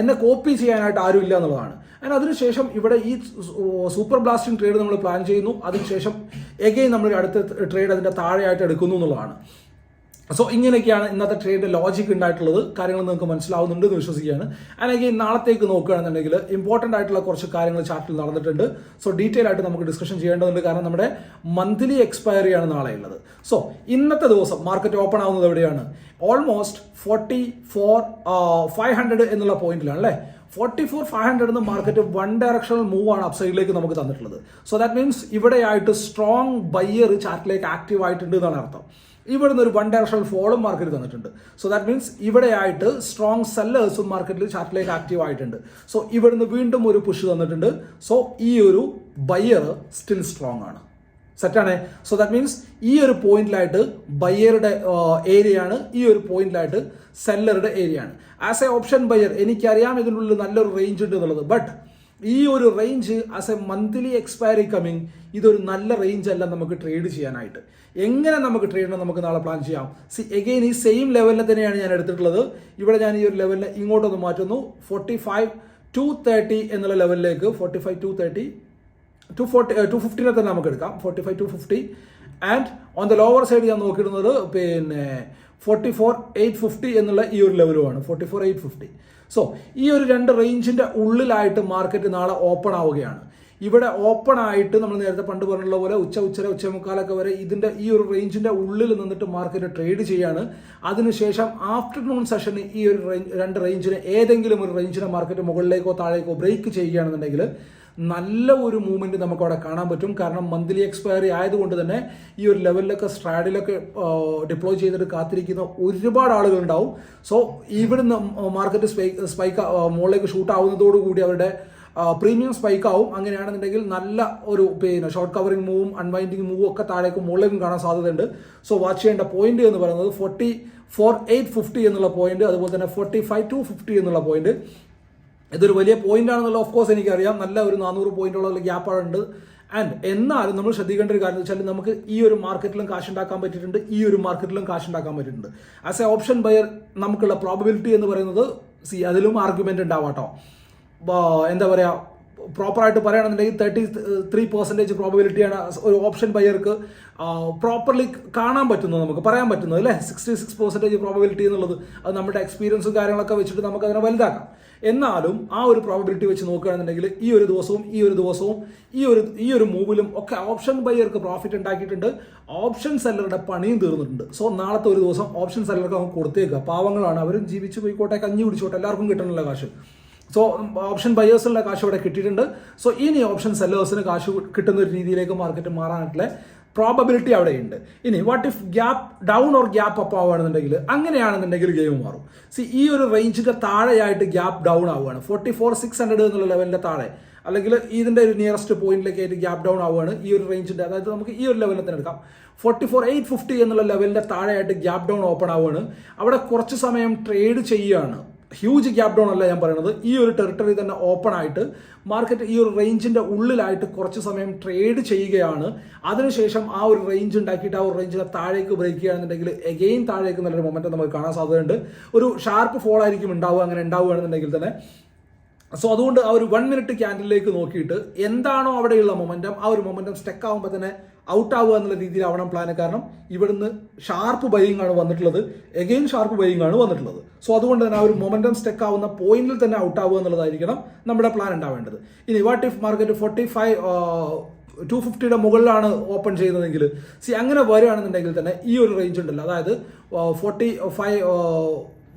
എന്നെ കോപ്പി ചെയ്യാനായിട്ട് ആരും ഇല്ല എന്നുള്ളതാണ്. അതിന് അതിനുശേഷം ഇവിടെ ഈ സൂപ്പർ ബ്ലാസ്റ്റിംഗ് ട്രേഡ് നമ്മൾ പ്ലാൻ ചെയ്യുന്നു. അതിനുശേഷം എഗെയിൻ നമ്മൾ അടുത്ത ട്രേഡ് അതിന്റെ താഴെയായിട്ട് എടുക്കുന്നു എന്നുള്ളതാണ്. സോ ഇങ്ങനെയൊക്കെയാണ് ഇന്നത്തെ ട്രേഡ് ലോജിക് ഉണ്ടായിട്ടുള്ളത് കാര്യങ്ങൾ നിങ്ങൾക്ക് മനസ്സിലാവുന്നുണ്ട് എന്ന് വിശ്വസിക്കുകയാണ്. അല്ലെങ്കിൽ നാളത്തേക്ക് നോക്കുകയാണെന്നുണ്ടെങ്കിൽ ഇമ്പോർട്ടന്റ് ആയിട്ടുള്ള കുറച്ച് കാര്യങ്ങൾ ചാർട്ടിൽ നടന്നിട്ടുണ്ട്. സോ ഡീറ്റെയിൽ ആയിട്ട് നമുക്ക് ഡിസ്കഷൻ ചെയ്യേണ്ടതുണ്ട്. കാരണം നമ്മുടെ മന്ത്ലി എക്സ്പയറി ആണ് നാളെ ഉള്ളത് സോ ഇന്നത്തെ ദിവസം മാർക്കറ്റ് ഓപ്പൺ ആവുന്നത് എവിടെയാണ്? Almost forty four five hundred എന്നുള്ള പോയിന്റിലാണ് അല്ലേ? Forty four five hundred market one directional move ആണ് അപ്സൈഡിലേക്ക് നമുക്ക് തന്നിട്ടുള്ളത്. സോ ദാറ്റ് മീൻസ് ഇവിടെയായിട്ട് സ്ട്രോങ് ബയ്യർ ചാർട്ടിലേക്ക് ആക്റ്റീവ് ആയിട്ടുണ്ട് എന്നാണ് അർത്ഥം. ഇവിടുന്ന് ഒരു വൺ ഡയറക്ഷണൽ ഫോളും മാർക്കറ്റ് തന്നിട്ടുണ്ട്. സോ ദാറ്റ് മീൻസ് ഇവിടെയായിട്ട് സ്ട്രോങ് സെല്ലേഴ്സും മാർക്കറ്റിൽ ചാർട്ടിലേക്ക് ആക്റ്റീവ് ആയിട്ടുണ്ട്. സോ ഇവിടുന്ന് വീണ്ടും ഒരു പുഷ് തന്നിട്ടുണ്ട്. സോ ഈ ഒരു ബയർ സ്റ്റിൽ സ്ട്രോങ് ആണ്. സെറ്റാണേ സോ ദാറ്റ് മീൻസ് ഈ ഒരു പോയിന്റിലായിട്ട് ബയ്യറുടെ ഏരിയ ആണ്. ഈ ഒരു പോയിന്റിലായിട്ട് സെല്ലറുടെ ഏരിയ ആണ്. ആസ് എ ഓപ്ഷൻ ബയ്യർ എനിക്കറിയാം ഇതിനുള്ളിൽ നല്ലൊരു റേഞ്ച് ഉണ്ട് എന്നുള്ളത്. ബട്ട് ഈ ഒരു range as a monthly expiry coming ഇതൊരു നല്ല റേഞ്ച് അല്ല നമുക്ക് ട്രേഡ് ചെയ്യാനായിട്ട്. എങ്ങനെ നമുക്ക് ട്രേഡ് ചെയ്യണം നമുക്ക് നാളെ പ്ലാൻ ചെയ്യാം? സി എഗെയിൻ ഈ സെയിം ലെവലിനെ തന്നെയാണ് ഞാൻ എടുത്തിട്ടുള്ളത്. ഇവിടെ ഞാൻ ഈ ഒരു ലെവലിനെ ഇങ്ങോട്ടൊന്ന് മാറ്റുന്നു. ഫോർട്ടി ഫൈവ് ടു തേർട്ടി എന്നുള്ള ലെവലിലേക്ക് forty five two thirty to forty two ഫിഫ്റ്റീനെ തന്നെ നമുക്ക് എടുക്കാം. Forty five two fifty and on the lower side ഞാൻ നോക്കിയിടുന്നത് പിന്നെ ഫോർട്ടി ഫോർ എയ്റ്റ് ഫിഫ്റ്റി എന്നുള്ള ഈ ഒരു ലെവലുമാണ് forty four eight fifty. So ഈ ഒരു രണ്ട് റേഞ്ചിന്റെ ഉള്ളിലായിട്ട് മാർക്കറ്റ് നാളെ ഓപ്പൺ ആവുകയാണ്. ഇവിടെ ഓപ്പൺ ആയിട്ട് നമ്മൾ നേരത്തെ പണ്ട് പറഞ്ഞുള്ള പോലെ ഉച്ച ഉച്ചര ഉച്ചമുക്കാലൊക്കെ വരെ ഇതിന്റെ ഈ ഒരു റേഞ്ചിന്റെ ഉള്ളിൽ നിന്നിട്ട് മാർക്കറ്റ് ട്രേഡ് ചെയ്യാണ്. അതിനുശേഷം ആഫ്റ്റർനൂൺ സെഷന് ഈ ഒരു രണ്ട് റേഞ്ചിന് ഏതെങ്കിലും ഒരു റേഞ്ചിനെ മാർക്കറ്റ് മുകളിലേക്കോ താഴേക്കോ ബ്രേക്ക് ചെയ്യുകയാണെന്നുണ്ടെങ്കിൽ നല്ല ഒരു മൂവ്മെന്റ് നമുക്ക് അവിടെ കാണാൻ പറ്റും. കാരണം മന്ത്ലി എക്സ്പയറി ആയതുകൊണ്ട് തന്നെ ഈ ഒരു ലെവലിലൊക്കെ സ്ട്രാഡിലൊക്കെ ഡിപ്ലോയ് ചെയ്തിട്ട് കാത്തിരിക്കുന്ന ഒരുപാട് ആളുകൾ ഉണ്ടാവും സോ ഇവിടുന്ന് മാർക്കറ്റ് സ്പൈക്ക് മുകളിലേക്ക് ഷൂട്ട് ആവുന്നതോടുകൂടി അവരുടെ പ്രീമിയം സ്പൈക്ക് ആവും. അങ്ങനെയാണെന്നുണ്ടെങ്കിൽ നല്ല ഒരു പിന്നെ ഷോർട്ട് കവറിംഗ് മൂവും അൺവൈൻഡിങ് മൂവും ഒക്കെ താഴേക്കും മുകളിലേക്കും കാണാൻ സാധ്യതയുണ്ട്. സോ വാച്ച് ചെയ്യേണ്ട പോയിന്റ് എന്ന് പറയുന്നത് ഫോർട്ടി ഫോർ എയ്റ്റ് ഫിഫ്റ്റി എന്നുള്ള പോയിന്റ് അതുപോലെ തന്നെ ഫോർട്ടി ഫൈവ് ടു ഫിഫ്റ്റി എന്നുള്ള പോയിന്റ് ഇതൊരു വലിയ പോയിന്റ് ആണെന്നുള്ള ഓഫ് കോഴ്സ് എനിക്കറിയാം. നല്ല ഒരു നാനൂറ് പോയിന്റുള്ള ഗ്യാപ്പ് ഉണ്ട്. ആൻഡ് എന്നാലും നമ്മൾ ശ്രദ്ധിക്കേണ്ട ഒരു കാര്യം എന്ന് വെച്ചാൽ നമുക്ക് ഈ ഒരു മാർക്കറ്റിലും കാശ് ഉണ്ടാക്കാൻ പറ്റിയിട്ടുണ്ട്. ഈ ഒരു മാർക്കറ്റിലും കാശ് ഉണ്ടാക്കാൻ പറ്റിയിട്ടുണ്ട്. ആസ് എ ഓപ്ഷൻ ബയർ നമുക്കുള്ള പ്രോബബിലിറ്റി എന്ന് പറയുന്നത് സി അതിലും ആർഗ്യുമെന്റ് ഉണ്ടാവാട്ടോ എന്താ പറയുക പ്രോപ്പറായിട്ട് പറയുകയാണെന്നുണ്ടെങ്കിൽ തേർട്ടി ത്രീ പെർസെന്റേജ് പ്രോബിലിറ്റിയാണ് ഒരു ഓപ്ഷൻ ബയർക്ക് പ്രോപ്പർലി കാണാൻ പറ്റുന്നത് നമുക്ക് പറയാൻ പറ്റുന്നത് അല്ലേ? സിക്സ്റ്റി സിക്സ് പെർസെന്റേജ് പ്രോബിലിറ്റി എന്നുള്ളത് അത് നമ്മുടെ എക്സ്പീരിയൻസും കാര്യങ്ങളൊക്കെ വെച്ചിട്ട് നമുക്ക് അതിനെ വലുതാക്കാം. എന്നാലും ആ ഒരു പ്രോബിലിറ്റി വെച്ച് നോക്കുകയാണെന്നുണ്ടെങ്കിൽ ഈ ഒരു ദിവസവും ഈ ഒരു ദിവസവും ഈ ഒരു ഈ ഒരു മൂവിലും ഒക്കെ ഓപ്ഷൻ ബയർക്ക് പ്രോഫിറ്റ് ഉണ്ടാക്കിയിട്ടുണ്ട്. ഓപ്ഷൻ സെല്ലറുടെ പണിയും തീർന്നിട്ടുണ്ട്. സോ നാളത്തെ ഒരു ദിവസം ഓപ്ഷൻ സെല്ലർക്ക് നമുക്ക് കൊടുത്തേക്കുക. പാവങ്ങളാണ്. അവരും ജീവിച്ചു പോയിക്കോട്ടെ കഞ്ഞി കുടിച്ചോട്ടെ എല്ലാവർക്കും കിട്ടണമല്ലോ കാശ്. സോ ഓപ്ഷൻ ബയേഴ്സിനുള്ള കാശ് ഇവിടെ കിട്ടിയിട്ടുണ്ട്. സോ ഇനി ഓപ്ഷൻ സെല്ലേഴ്സിന് കാശ് കിട്ടുന്ന ഒരു രീതിയിലേക്ക് മാർക്കറ്റ് മാറാനായിട്ടുള്ള പ്രോബബിലിറ്റി അവിടെയുണ്ട്. ഇനി what if gap down or gap up ആവുകയാണെന്നുണ്ടെങ്കിൽ അങ്ങനെയാണെന്നുണ്ടെങ്കിൽ ഗെയിം മാറും. സി ഈ ഒരു റേഞ്ചിന്റെ താഴെയായിട്ട് ഗ്യാപ്പ് ഡൗൺ ആവുകയാണ്. ഫോർട്ടി ഫോർ സിക്സ് ഹൺഡ്രഡ് എന്നുള്ള ലെവലിന്റെ താഴെ. അല്ലെങ്കിൽ ഇതിന്റെ ഒരു നിയറസ്റ്റ് പോയിന്റിലേക്ക് ആയിട്ട് ഗ്യാപ്പ് ഡൗൺ ആവുകയാണ് ഈ ഒരു റേഞ്ചിന്റെ അതായത് നമുക്ക് ഈ ഒരു ലെവലിൽ തന്നെ എടുക്കാം. ഫോർട്ടി ഫോർ എയ്റ്റ് ഫിഫ്റ്റി എന്നുള്ള ലെവലിന്റെ താഴെയായിട്ട് ഗ്യാപ്പ് ഡൗൺ ഓപ്പൺ ആവുകയാണ്. അവിടെ കുറച്ച് സമയം ട്രേഡ് ചെയ്യുകയാണ്. ഹ്യൂജ് ഗ്യാപ് ഡൗൺ അല്ല ഞാൻ പറയുന്നത് ഈ ഒരു ടെറിട്ടറി തന്നെ ഓപ്പൺ ആയിട്ട് മാർക്കറ്റ് ഈ ഒരു റേഞ്ചിന്റെ ഉള്ളിലായിട്ട് കുറച്ച് സമയം ട്രേഡ് ചെയ്യുകയാണ്. അതിനുശേഷം ആ ഒരു റേഞ്ച് ഉണ്ടാക്കിയിട്ട് ആ ഒരു റേഞ്ചിനെ താഴേക്ക് ബ്രേക്ക് ചെയ്യുകയാണെന്നുണ്ടെങ്കിൽ എഗെയിൻ താഴേക്ക് നല്ലൊരു മൊമെന്റ് നമുക്ക് കാണാൻ സാധ്യതയുണ്ട്. ഒരു ഷാർപ്പ് ഫോൾ ആയിരിക്കും ഉണ്ടാവുക അങ്ങനെ ഉണ്ടാവുകയാണെന്നുണ്ടെങ്കിൽ തന്നെ. സോ അതുകൊണ്ട് ആ ഒരു വൺ മിനിറ്റ് ക്യാൻഡിലേക്ക് നോക്കിയിട്ട് എന്താണോ അവിടെയുള്ള മൊമെന്റം ആ ഒരു മൊമെന്റം സ്റ്റെക്ക് ആകുമ്പോൾ തന്നെ ഔട്ട് ആവുക എന്നുള്ള രീതിയിലാവണം പ്ലാന് കാരണം ഇവിടുന്ന് ഷാർപ്പ് ബൈയിങ് ആണ് വന്നിട്ടുള്ളത്. എഗെയിൻ ഷാർപ്പ് ബൈയിങ് ആണ് വന്നിട്ടുള്ളത്. സോ അതുകൊണ്ട് തന്നെ ആ ഒരു മൊമെന്റം സ്റ്റെക്ക് ആവുന്ന പോയിന്റിൽ തന്നെ ഔട്ട് ആവുക എന്നുള്ളതായിരിക്കണം നമ്മുടെ പ്ലാൻ ഉണ്ടാവേണ്ടത്. ഇനി what if market forty five two ഫിഫ്റ്റിയുടെ മുകളിലാണ് ഓപ്പൺ ചെയ്യുന്നതെങ്കിൽ സി അങ്ങനെ വരികയാണെന്നുണ്ടെങ്കിൽ തന്നെ ഈ ഒരു റേഞ്ച് ഉണ്ടല്ലോ. അതായത് ഫോർട്ടി ഫൈവ്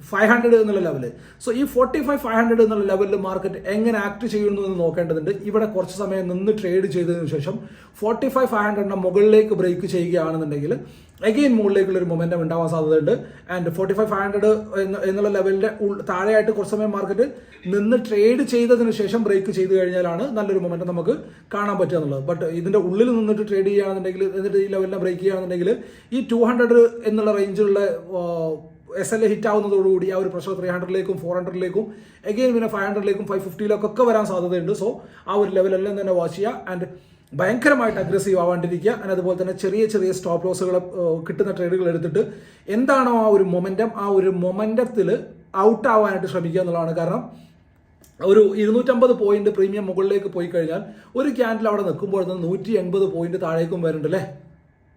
ഫൈവ് ഹൺഡ്രഡ് എന്നുള്ള ലെവൽ സോ ഈ ഫോർട്ടി ഫൈവ് ഫൈവ് ഹൺഡ്രഡ് എന്നുള്ള ലെവലിൽ മാർക്കറ്റ് എങ്ങനെ ആക്ട് ചെയ്യുന്നു എന്ന് നോക്കേണ്ടതുണ്ട്. ഇവിടെ കുറച്ച് സമയം നിന്ന് ട്രേഡ് ചെയ്തതിനു ശേഷം ഫോർട്ടി ഫൈവ് ഫൈവ് ഹൺഡ്രഡിന്റെ മുകളിലേക്ക് ബ്രേക്ക് ചെയ്യുകയാണെന്നുണ്ടെങ്കിൽ അഗെയിൻ മുകളിലേക്കുള്ള ഒരു മൊമെന്റം ഉണ്ടാവാൻ സാധ്യതയുണ്ട്. And forty five five hundred എന്നുള്ള ലെവലിന്റെ താഴെയായിട്ട് കുറച്ച് സമയം മാർക്കറ്റ് നിന്ന് ട്രേഡ് ചെയ്തതിനു ശേഷം ബ്രേക്ക് ചെയ്തു കഴിഞ്ഞാലാണ് നല്ലൊരു മൊമെന്റം നമുക്ക് കാണാൻ പറ്റുക എന്നുള്ളത്. ബട്ട് ഇതിന്റെ ഉള്ളിൽ നിന്നിട്ട് ട്രേഡ് ചെയ്യുകയാണെന്നുണ്ടെങ്കിൽ എന്നിട്ട് ഈ ലെവലിനെ ബ്രേക്ക് ചെയ്യുകയാണെന്നുണ്ടെങ്കിൽ ഈ ടു ഹൺഡ്രഡ് എന്നുള്ള റേഞ്ചിലുള്ള എസ് എൽ എ ഹിറ്റ് ആവുന്നതോടുകൂടി ആ ഒരു പ്രഷർ ത്രീ ഹൺഡ്രഡിലേക്കും ഫോർ ഹൺഡ്രഡിലേക്കും എഗെയിൻ പിന്നെ ഫൈവ് ഹൺഡ്രഡിലേക്കും ഫൈവ് ഫിഫ്റ്റിയിലൊക്കെ ഒക്കെ വരാൻ സാധ്യതയുണ്ട്. സോ ആ ഒരു ലെവലെല്ലാം തന്നെ വാച്ച് ചെയ്യുക. ആൻഡ് ഭയങ്കരമായിട്ട് അഗ്രസീവ് ആവാണ്ടിരിക്കുക. ആൻഡ് അതുപോലെ തന്നെ ചെറിയ ചെറിയ സ്റ്റോപ്പ് ലോസുകൾ കിട്ടുന്ന ട്രേഡുകൾ എടുത്തിട്ട് എന്താണോ ആ ഒരു മൊമെന്റം ആ ഒരു മൊമെന്റത്തിൽ ഔട്ട് ആവാനായിട്ട് ശ്രമിക്കുക എന്നുള്ളതാണ്. കാരണം ഒരു ഇരുന്നൂറ്റമ്പത് പോയിന്റ് പ്രീമിയം മുകളിലേക്ക് പോയി കഴിഞ്ഞാൽ ഒരു ക്യാൻഡിൽ അവിടെ നിൽക്കുമ്പോൾ നൂറ്റി എൺപത് പോയിന്റ് താഴേക്കും വരുന്നുണ്ട് അല്ലേ?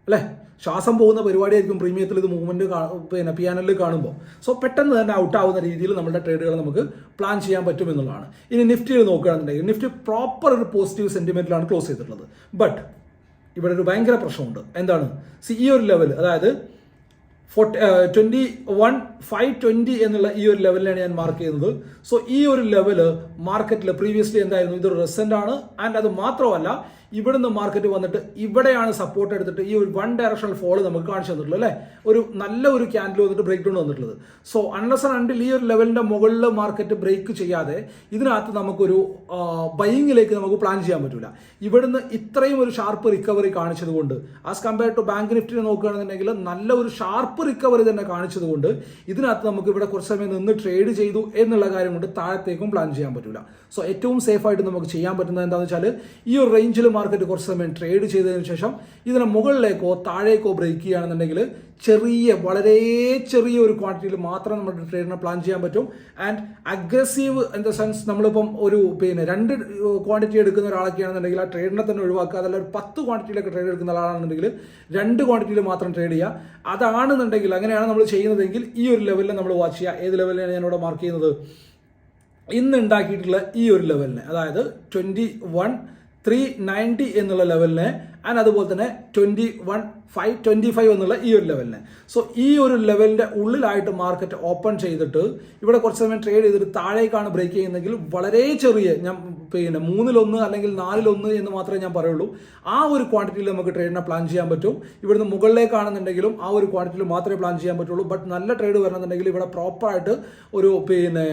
അല്ലേ? ശ്വാസം പോകുന്ന പരിപാടിയായിരിക്കും പ്രീമിയത്തിൽ ഇത് മൂവ്മെന്റ് പിന്നെ പിയാനലിൽ കാണുമ്പോൾ സോ പെട്ടെന്ന് തന്നെ ഔട്ട് ആവുന്ന രീതിയിൽ നമ്മുടെ ട്രേഡുകൾ നമുക്ക് പ്ലാൻ ചെയ്യാൻ പറ്റും എന്നുള്ളതാണ്. ഇനി നിഫ്റ്റിയിൽ നോക്കുകയാണെന്നുണ്ടെങ്കിൽ നിഫ്റ്റി പ്രോപ്പർ ഒരു പോസിറ്റീവ് സെന്റിമെന്റിലാണ് ക്ലോസ് ചെയ്തിട്ടുള്ളത്. ബട്ട് ഇവിടെ ഒരു ഭയങ്കര പ്രശ്നമുണ്ട്. എന്താണ്? സി ഈ ഒരു ലെവൽ അതായത് forty twenty one five twenty എന്നുള്ള ഈ ഒരു ലെവലിലാണ് ഞാൻ മാർക്ക് ചെയ്യുന്നത്. സോ ഈ ഒരു ലെവൽ മാർക്കറ്റിൽ പ്രീവിയസ്ലി എന്തായിരുന്നു? ഇതൊരു റെസെന്റ് ആണ്. ആൻഡ് അത് മാത്രമല്ല ഇവിടുന്ന് മാർക്കറ്റ് വന്നിട്ട് ഇവിടെയാണ് സപ്പോർട്ട് എടുത്തിട്ട് ഈ ഒരു വൺ ഡയറക്ഷണൽ ഫോൾ നമുക്ക് കാണിച്ചു തന്നിട്ടുള്ളത് അല്ലേ? ഒരു നല്ല ഒരു ക്യാൻഡിൽ വന്നിട്ട് ബ്രേക്ക് ഡൗൺ വന്നിട്ടുള്ളത്. സോ അൺലസ് ആൻഡ് അണ്ടിൽ ഈ ഒരു ലെവലിന്റെ മുകളിൽ മാർക്കറ്റ് ബ്രേക്ക് ചെയ്യാതെ ഇതിനകത്ത് നമുക്കൊരു ബൈങ്ങിലേക്ക് നമുക്ക് പ്ലാൻ ചെയ്യാൻ പറ്റില്ല ഇവിടുന്ന് ഇത്രയും ഒരു ഷാർപ്പ് റിക്കവറി കാണിച്ചതുകൊണ്ട് ആസ് കമ്പയർ ടു ബാങ്ക് നിഫ്റ്റിനെ നോക്കുകയാണെന്നുണ്ടെങ്കിൽ നല്ല ഒരു ഷാർപ്പ് റിക്കവറി തന്നെ കാണിച്ചതുകൊണ്ട് ഇതിനകത്ത് നമുക്ക് ഇവിടെ കുറച്ച് സമയം നിന്ന് ട്രേഡ് ചെയ്തു എന്നുള്ള കാര്യം കൊണ്ട് താഴത്തേക്കും പ്ലാൻ ചെയ്യാൻ പറ്റില്ല സോ ഏറ്റവും സേഫ് ആയിട്ട് നമുക്ക് ചെയ്യാൻ പറ്റുന്നത് എന്താണെന്ന് വെച്ചാൽ ഈ ഒരു റേഞ്ചിൽ മാർക്കറ്റ് കുറച്ച് സമയം ട്രേഡ് ചെയ്തതിനു ശേഷം ഇതിനെ മുകളിലേക്കോ താഴേക്കോ ബ്രേക്ക് ചെയ്യുകയാണെന്നുണ്ടെങ്കിൽ ചെറിയ വളരെ ചെറിയ ഒരു ക്വാണ്ടിറ്റിയിൽ മാത്രം നമ്മുടെ ട്രേഡിനെ പ്ലാൻ ചെയ്യാൻ പറ്റും. And aggressive in the sense നമ്മളിപ്പം ഒരു പിന്നെ രണ്ട് ക്വാണ്ടിറ്റി എടുക്കുന്ന ഒരാളൊക്കെയാണെന്നുണ്ടെങ്കിൽ ആ ട്രേഡിനെ തന്നെ ഒഴിവാക്കുക. അതല്ല ഒരു പത്ത് ക്വാണ്ടിറ്റിയിലൊക്കെ ട്രേഡ് എടുക്കുന്ന ആളാണെന്നുണ്ടെങ്കിൽ രണ്ട് ക്വാണ്ടിറ്റിയിൽ മാത്രം ട്രേഡ് ചെയ്യുക. അതാണെന്നുണ്ടെങ്കിൽ അങ്ങനെയാണ് നമ്മൾ ചെയ്യുന്നതെങ്കിൽ ഈ ഒരു ലെവലിൽ നമ്മൾ വാച്ച് ചെയ്യുക. ഏത് ലെവലിലാണ് ഞാനിവിടെ മാർക്ക് ചെയ്യുന്നത്? ഇന്ന് ഉണ്ടാക്കിയിട്ടുള്ള ഈ ഒരു ലെവലിന് അതായത് ട്വന്റി വൺ ത്രീ നയന്റി എന്നുള്ള ലെവലിനെ ആൻഡ് അതുപോലെ തന്നെ twenty one five twenty five എന്നുള്ള ഈ ഒരു ലെവലിന് സോ ഈ ഒരു ലെവലിന്റെ ഉള്ളിലായിട്ട് മാർക്കറ്റ് ഓപ്പൺ ചെയ്തിട്ട് ഇവിടെ കുറച്ച് സമയം ട്രേഡ് ചെയ്തിട്ട് താഴേക്കാണ് ബ്രേക്ക് ചെയ്യുന്നതെങ്കിൽ വളരെ ചെറിയ ഞാൻ പിന്നെ മൂന്നിലൊന്ന് അല്ലെങ്കിൽ നാലിലൊന്ന് എന്ന് മാത്രമേ ഞാൻ പറയുള്ളൂ. ആ ഒരു ക്വാണ്ടിറ്റിയിൽ നമുക്ക് ട്രേഡിനെ പ്ലാൻ ചെയ്യാൻ പറ്റും. ഇവിടുന്ന് മുകളിലേക്കാണെന്നുണ്ടെങ്കിലും ആ ഒരു ക്വാണ്ടിറ്റിയിൽ മാത്രമേ പ്ലാൻ ചെയ്യാൻ പറ്റുള്ളൂ. ബട്ട് നല്ല ട്രേഡ് വരണമെന്നുണ്ടെങ്കിൽ ഇവിടെ പ്രോപ്പറായിട്ട് ഒരു പിന്നെ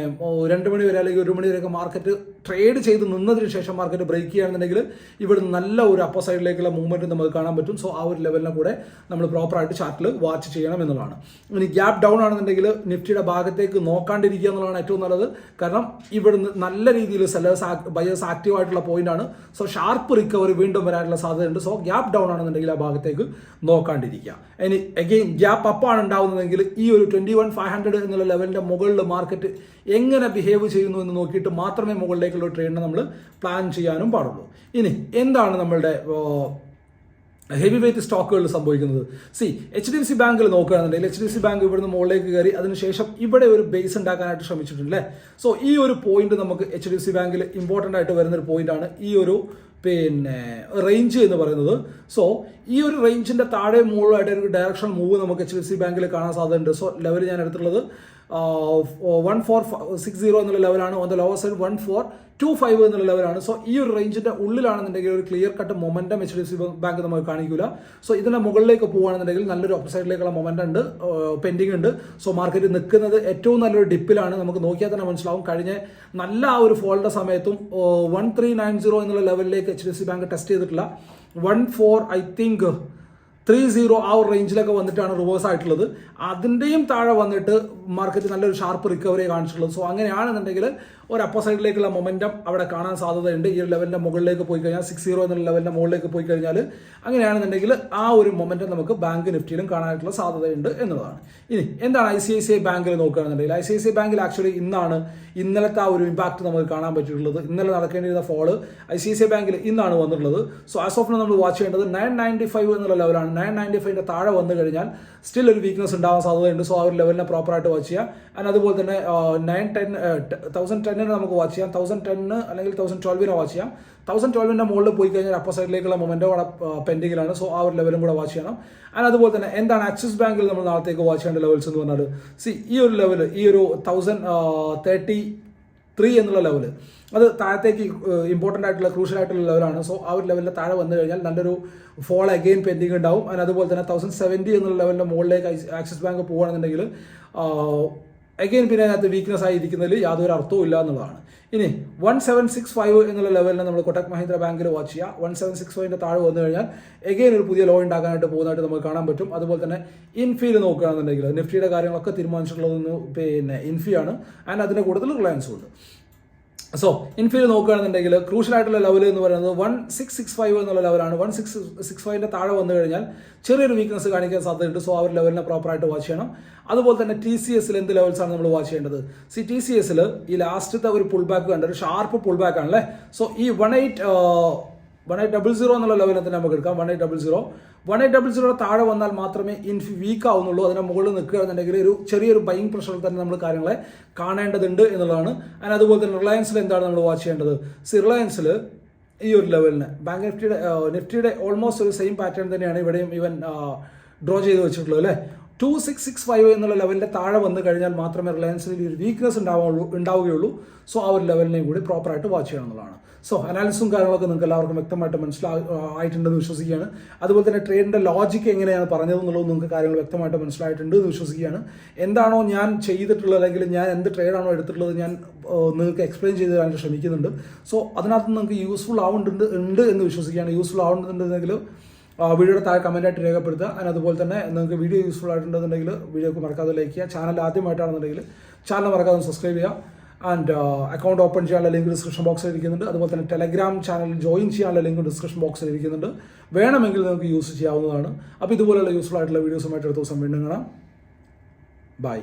രണ്ട് മണി വരെ അല്ലെങ്കിൽ ഒരു മണി വരെയൊക്കെ മാർക്കറ്റ് ട്രേഡ് ചെയ്ത് നിന്നതിന് ശേഷം മാർക്കറ്റ് ബ്രേക്ക് ചെയ്യുകയാണെന്നുണ്ടെങ്കിൽ ഇവിടെ നല്ല ഒരു അപ്പർ സൈഡിലേക്കുള്ള മൂവ്മെന്റ് നമുക്ക് കാണാൻ പറ്റും. സോ ആ ഒരു ലെവലിനെ കൂടെ നമ്മൾ പ്രോപ്പറായിട്ട് ചാർട്ടിൽ വാച്ച് ചെയ്യണം എന്നുള്ളതാണ്. ഇനി ഗ്യാപ്പ് ഡൗൺ ആണെന്നുണ്ടെങ്കിൽ നിഫ്റ്റിയുടെ ഭാഗത്തേക്ക് നോക്കാണ്ടിരിക്കുക എന്നുള്ളതാണ് ഏറ്റവും നല്ലത്. കാരണം ഇവിടുന്ന് നല്ല രീതിയിൽ സെല്ലേഴ്സ് ബയേഴ്സ് ആക്റ്റീവ് ആയിട്ടുള്ള പോയിന്റ് ആണ്. സോ ഷാർപ്പ് റിക്കവറി വീണ്ടും വരാനുള്ള സാധ്യതയുണ്ട്. സോ ഗ്യാപ്പ് ഡൗൺ ആണെന്നുണ്ടെങ്കിൽ ആ ഭാഗത്തേക്ക് നോക്കാണ്ടിരിക്കുക. ഇനി അഗെയിൻ ഗ്യാപ്പ് ആണ് ഉണ്ടാവുന്നതെങ്കിൽ ഈ ഒരു ട്വന്റി വൺ ഫൈവ് ഹൺഡ്രഡ് എന്നുള്ള ലെവലിന്റെ മുകളിൽ മാർക്കറ്റ് എങ്ങനെ ബിഹേവ് ചെയ്യുന്നു എന്ന് നോക്കിയിട്ട് മാത്രമേ മുകളിലേക്കുള്ള ട്രെയിനിനെ നമ്മൾ പ്ലാൻ ചെയ്യാനും പാടുള്ളൂ. ഇനി എന്താണ് നമ്മളുടെ ഹെവി വെയിറ്റ് സ്റ്റോക്കുകളിൽ സംഭവിക്കുന്നത് see H D F C ബാങ്കിൽ നോക്കുകയാണെന്നുണ്ടെങ്കിൽ H D F C bank ഇവിടുന്ന് മുകളിലേക്ക് കയറി അതിനുശേഷം ഇവിടെ ഒരു ബേസ് ഉണ്ടാക്കാനായിട്ട് ശ്രമിച്ചിട്ടുണ്ട് അല്ലേ സോ ഈ ഒരു പോയിന്റ് നമുക്ക് എച്ച് ഡി എഫ് സി ബാങ്കിൽ ഇമ്പോർട്ടന്റ് ആയിട്ട് വരുന്ന ഒരു പോയിന്റാണ് ഈ ഒരു പിന്നെ റേഞ്ച് എന്ന് പറയുന്നത്. സോ ഈ ഒരു റേഞ്ചിന്റെ താഴെ മുകളിലായിട്ട് ഒരു ഡയറക്ഷൻ മൂവ് നമുക്ക് എച്ച് ഡി എഫ് സി ബാങ്കിൽ കാണാൻ സാധ്യതയുണ്ട്. സോ ലെവൽ ഞാൻ എടുത്തിട്ടുള്ളത് വൺ ഫോർ സിക്സ് സീറോ എന്നുള്ള ലെവലാണ് on the lower side one four two five എന്നുള്ള ലെവലാണ് സോ ഈ ഒരു റേഞ്ചിന്റെ ഉള്ളിലാണെന്നുണ്ടെങ്കിൽ ഒരു clear cut momentum H D F C bank നമുക്ക് കാണിക്കില്ല സോ ഇതിന്റെ മുകളിലേക്ക് പോകുകയാണെന്നുണ്ടെങ്കിൽ നല്ലൊരു ഓപ്പോസൈഡിലേക്കുള്ള സൈഡിലേക്കുള്ള മൊമെന്റം ഉണ്ട് പെൻഡിങ് ഉണ്ട്. സോ മാർക്കറ്റ് നിൽക്കുന്നത് ഏറ്റവും നല്ലൊരു ഡിപ്പിലാണ് നമുക്ക് നോക്കിയാൽ തന്നെ മനസ്സിലാവും. കഴിഞ്ഞ നല്ല ആ ഒരു ഫോളിന്റെ സമയത്തും വൺ ത്രീ നയൻ സീറോ എന്നുള്ള ലെവലിലേക്ക് H D F C bank test ചെയ്തിട്ടില്ല. One four I think three zero ആ ഒരു റേഞ്ചിലൊക്കെ വന്നിട്ടാണ് റിവേഴ്സ് ആയിട്ടുള്ളത്. അതിന്റെയും താഴെ വന്നിട്ട് മാർക്കറ്റ് നല്ലൊരു ഷാർപ്പ് റിക്കവറി കാണിച്ചിട്ടുള്ളത്. സോ അങ്ങനെയാണെന്നുണ്ടെങ്കിൽ ഒരു അപ്പർ സൈഡിലേക്കുള്ള മൊമെന്റം അവിടെ കാണാൻ സാധ്യതയുണ്ട്. ഈ ഒരു ലെവലിന്റെ മുകളിലേക്ക് പോയി കഴിഞ്ഞാൽ സിക്സ് സീറോ എന്നുള്ള ലെവലിന്റെ മുകളിലേക്ക് പോയി കഴിഞ്ഞാൽ അങ്ങനെയാണെന്നുണ്ടെങ്കിൽ ആ ഒരു മൊമെന്റം നമുക്ക് ബാങ്ക് നിഫ്റ്റിയിലും കാണാനായിട്ടുള്ള സാധ്യതയുണ്ട് എന്നുള്ളതാണ്. ഇനി എന്താണ് I C I C I ബാങ്കിൽ നോക്കുകയാണെന്നുണ്ടെങ്കിൽ I C I C I ബാങ്കിൽ ആക്ച്വലി ഇന്നാണ് ഇന്നലത്തെ ആ ഒരു ഇമ്പാക്ട് നമുക്ക് കാണാൻ പറ്റിയിട്ടുള്ളത്. ഇന്നലെ നടക്കേണ്ടിയിരുന്ന fall I C I C I ബാങ്കിൽ ഇന്നാണ് വന്നിട്ടുള്ളത്. സോ ആസ് ഓഫ് നമ്മൾ വാച്ച് ചെയ്യേണ്ടത് നയൻ നയന്റി ഫൈവ് എന്നുള്ള ലെവലാണ് നയൻ നയന്റി ഫൈവിന്റെ താഴെ വന്നു കഴിഞ്ഞാൽ സ്റ്റിൽ ഒരു വീക്ക്നെസ് ഉണ്ടാവാൻ സാധ്യതയുണ്ട്. സോ ആ ഒരു ലെവലിനെ പ്രോപ്പറായിട്ട് വാച്ച് ചെയ്യാം ആൻഡ് അതുപോലെ തന്നെ നയൻ ടെൻ തൗസൻഡ് ടെന്നിന് നമുക്ക് വാച്ച് ചെയ്യാം. തൗസൻഡ് ടെന്ന് അല്ലെങ്കിൽ തൗസൻഡ് ട്വൽവിനെ വാച്ച് ചെയ്യാം. തൗസൻഡ് ട്വൽവിന്റെ മുകളിൽ പോയി കഴിഞ്ഞാൽ അപ്പർ സൈഡിലേക്കുള്ള മൊമെന്റോ അവിടെ പെൻഡിങ്ങിലാണ് സോ ആ ഒരു ലെവലും കൂടെ വാച്ച് ചെയ്യണം. ആൻഡ് അതുപോലെ തന്നെ എന്താണ് ആക്സിസ് ബാങ്കിൽ നമ്മൾ നാളത്തേക്ക് വാച്ച് ചെയ്യേണ്ട ലെവൽസ് എന്ന് പറഞ്ഞാൽ സി ഈ ഒരു ലെവൽ ഈ ഒരു തൗസൻഡ് തേർട്ടി ത്രീ എന്നുള്ള ലെവൽ അത് താഴത്തേക്ക് ഇമ്പോർട്ടന്റ് ആയിട്ടുള്ള ക്രൂഷ്യൽ ആയിട്ടുള്ള ലെവലാണ് സോ ആ ഒരു ലെവലിൽ താഴെ വന്നു കഴിഞ്ഞാൽ നല്ലൊരു ഫോൾ അഗെയിൻ പെൻഡിങ് ഉണ്ടാവും. അതിന് അതുപോലെ തന്നെ തൗസൻഡ് സെവന്റി എന്നുള്ള ലെവലിന്റെ മുകളിലേക്ക് ആക്സിസ് ബാങ്ക് പോകുകയാണെന്നുണ്ടെങ്കിൽ അഗെയിൻ പിന്നെ അതിനകത്ത് വീക്ക്നെസ് ആയിരിക്കുന്നതിൽ യാതൊരു അർത്ഥവും ഇല്ല എന്നുള്ളതാണ്. ഇനി വൺ സെവൻ സിക്സ് ഫൈവ് എന്നുള്ള ലെവലിനെ നമ്മൾ കൊട്ടക് മഹീന്ദ്ര ബാങ്കിൽ വാച്ച് ചെയ്യുക. വൺ സെവൻ സിക്സ് ഫൈവിന്റെ താഴെ വന്നു കഴിഞ്ഞാൽ എഗെയിൻ ഒരു പുതിയ ലോ ഉണ്ടാക്കാനായിട്ട് പോകുന്നതായിട്ട് നമുക്ക് കാണാൻ പറ്റും. അതുപോലെ തന്നെ ഇൻഫിയിൽ നോക്കുകയാണെന്നുണ്ടെങ്കിൽ നിഫ്റ്റിയുടെ കാര്യങ്ങളൊക്കെ തീരുമാനിച്ചിട്ടുള്ളതൊന്നും പിന്നെ ഇൻഫിയാണ് ആൻഡ് അതിന്റെ കൂടുതൽ റിലയൻസും ഉണ്ട്. സോ ഇൻഫിൽ നോക്കുകയാണെന്നുണ്ടെങ്കിൽ ക്രൂഷ്യൽ ആയിട്ടുള്ള ലെവൽ എന്ന് പറയുന്നത് വൺ സിക്സ് സിക്സ് ഫൈവ് എന്നുള്ള ലെവലാണ് വൺ സിക്സ് സിക്സ് ഫൈവിന്റെ താഴെ വന്നു കഴിഞ്ഞാൽ ചെറിയൊരു വീക്ക്നസ് കാണിക്കാൻ സാധ്യതയുണ്ട്. സോ ആ ഒരു ലെവലിനെ പ്രോപ്പറായിട്ട് വാച്ച് ചെയ്യണം. അതുപോലെ തന്നെ ടി സി എസിൽ എന്ത് ലെവൽസാണ് നമ്മൾ വാച്ച് ചെയ്യേണ്ടത്? സി ടി സി എസിൽ ഈ ലാസ്റ്റത്തെ ഒരു പുൾ ബാക്ക് കണ്ട ഒരു ഷാർപ്പ് പുൾ ബാക്ക് ആണല്ലേ? സോ ഈ one eight one eight double zero എന്നുള്ള ലെവലിൽ തന്നെ നമുക്ക് എടുക്കാം. One eight double zero one eight double zero താഴെ വന്നാൽ മാത്രമേ ഇൻ വീക്ക് ആവുന്നുള്ളൂ. അതിന് മുകളിൽ നിൽക്കുകയാണെന്നുണ്ടെങ്കിൽ ഒരു ചെറിയൊരു ബൈങ് പ്രഷറിൽ തന്നെ നമ്മൾ കാര്യങ്ങളെ കാണേണ്ടതുണ്ട് എന്നുള്ളതാണ്. അതിന് അതുപോലെ തന്നെ റിലയൻസിൽ എന്താണ് നമ്മൾ വാച്ച് ചെയ്യേണ്ടത്? സി റിലയൻസിൽ ഈ ഒരു ലെവലിന് ബാങ്ക് നിഫ്റ്റിയുടെ നിഫ്റ്റിയുടെ ഓൾമോസ്റ്റ് ഒരു സെയിം പാറ്റേൺ തന്നെയാണ് ഇവിടെയും ഇവൻ ഡ്രോ ചെയ്ത് വെച്ചിട്ടുള്ളത് അല്ലേ? ടു സിക്സ് സിക്സ് ഫൈവ് എന്നുള്ള ലെവലിന്റെ താഴെ വന്നു കഴിഞ്ഞാൽ മാത്രമേ റിലയൻസിൽ ഒരു വീക്ക്നെസ് ഉണ്ടാവുള്ളൂ ഉണ്ടാവുകയുള്ളൂ. സോ ആ ഒരു ലെവലിനെയും കൂടി പ്രോപ്പറായിട്ട് വാച്ച് ചെയ്യണം എന്നുള്ളതാണ്. സോ അനാലിസും കാര്യങ്ങളൊക്കെ നിങ്ങൾക്ക് എല്ലാവർക്കും വ്യക്തമായിട്ട് മനസ്സിലായിട്ടുണ്ടെന്ന് വിശ്വസിക്കുകയാണ്. അതുപോലെ തന്നെ ട്രേഡിന്റെ ലോജിക്ക് എങ്ങനെയാണ് പറഞ്ഞതെന്നുള്ളത് നിങ്ങൾക്ക് കാര്യങ്ങൾ വ്യക്തമായിട്ട് മനസ്സിലായിട്ടുണ്ട് എന്ന് വിശ്വസിക്കുകയാണ്. എന്താണോ ഞാൻ ചെയ്തിട്ടുള്ളത് അല്ലെങ്കിൽ ഞാൻ എന്ത് ട്രേഡാണോ എടുത്തിട്ടുള്ളത് ഞാൻ നിങ്ങൾക്ക് എക്സ്പ്ലെയിൻ ചെയ്ത് തരാൻ ശ്രമിക്കുന്നുണ്ട്. സോ അതിനകത്ത് നിങ്ങൾക്ക് യൂസ്ഫുൾ ആവുന്നുണ്ട് ഉണ്ട് എന്ന് വിശ്വസിക്കുകയാണ്. യൂസ്ഫുൾ ആവുന്നുണ്ടെങ്കിൽ വീഡിയോയുടെ താഴെ കമന്റ് ആയിട്ട് രേഖപ്പെടുത്തുക. അതിന് അതുപോലെ തന്നെ നിങ്ങൾക്ക് വീഡിയോ യൂസ്ഫുൾ ആയിട്ടുണ്ടെന്നുണ്ടെങ്കിൽ വീഡിയോക്ക് മറക്കാതെ ലൈക്ക് ചെയ്യുക. ചാനൽ ആദ്യമായിട്ടാണെന്നുണ്ടെങ്കിൽ ചാനൽ മറക്കാതെ സബ്സ്ക്രൈബ് ചെയ്യുക. ആൻഡ് അക്കൗണ്ട് ഓപ്പൺ ചെയ്യാനുള്ള ലിങ്ക് ഡിസ്ക്രിപ്ഷൻ ബോക്സിൽ ഇരിക്കുന്നുണ്ട്. അതുപോലെ തന്നെ ടെലഗ്രാം ചാനൽ ജോയിൻ ചെയ്യാനുള്ള ലിങ്ക് ഡിസ്ക്രിപ്ഷൻ ബോക്സിൽ ഇരിക്കുന്നുണ്ട്. വേണമെങ്കിൽ നിങ്ങൾക്ക് യൂസ് ചെയ്യാവുന്നതാണ്. അപ്പോൾ ഇതുപോലെയുള്ള യൂസ്ഫുൾ ആയിട്ടുള്ള വീഡിയോസുമായിട്ട് അടുത്ത ദിവസം വീണ്ടും കാണാം. ബൈ